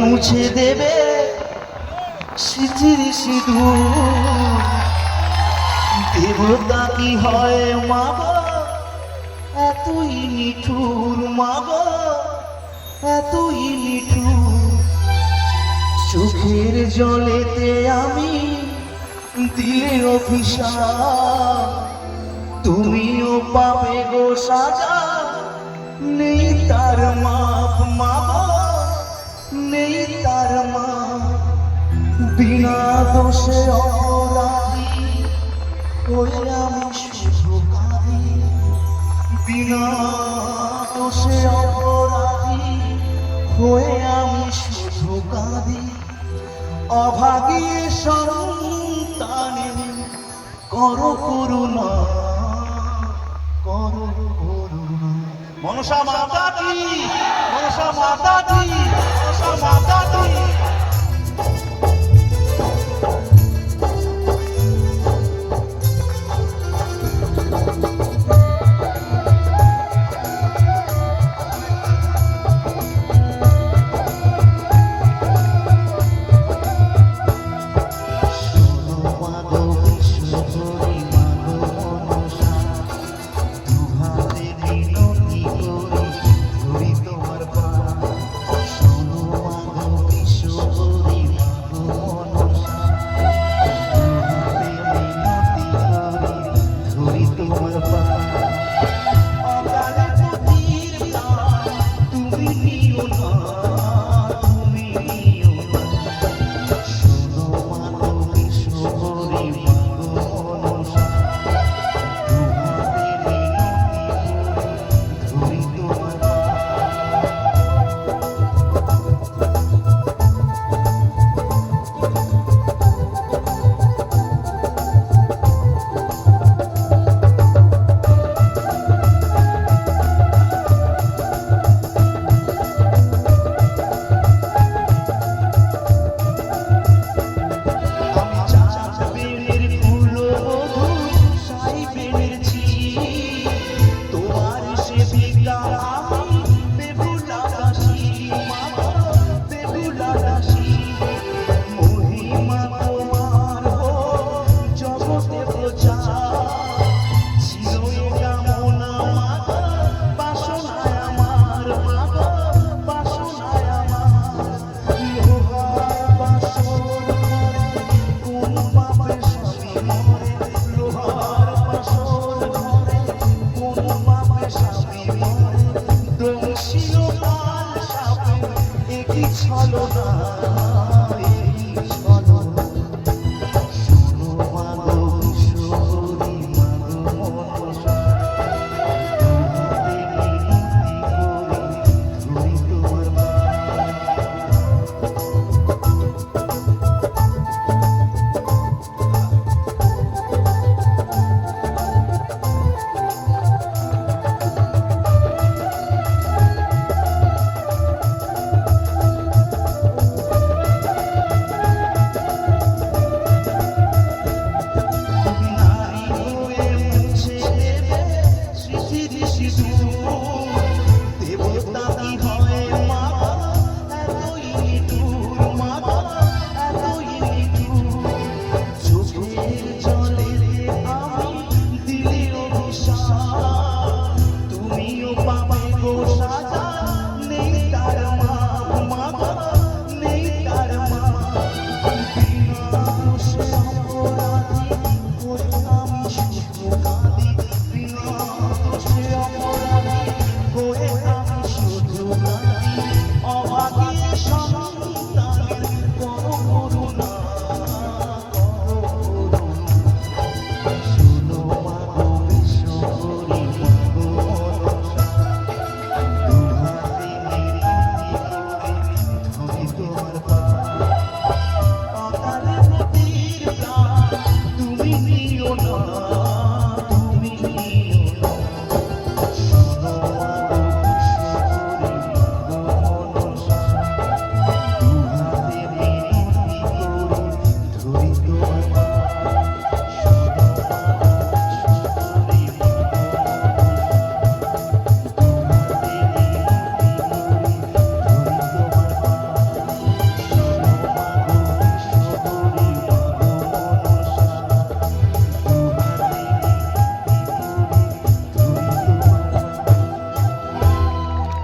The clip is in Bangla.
মুছে দেবে স্মৃতির সিধু দেবতা কি হয় মা এতই নিঠুর মা এতই নিঠুর। চোখের জলেতে আমি দিলে অভিশা তুমিও পাবে গো সাজা, নেই বিনা দোষে অপরাধী ওই আমি শুধু বিনা দোষে অপরাধী। হয়ে আমি শুধু কাঁদি। অভাগী সন্তানে কর করুণা কর করুণা। মনসা মাতা মনসা মাতা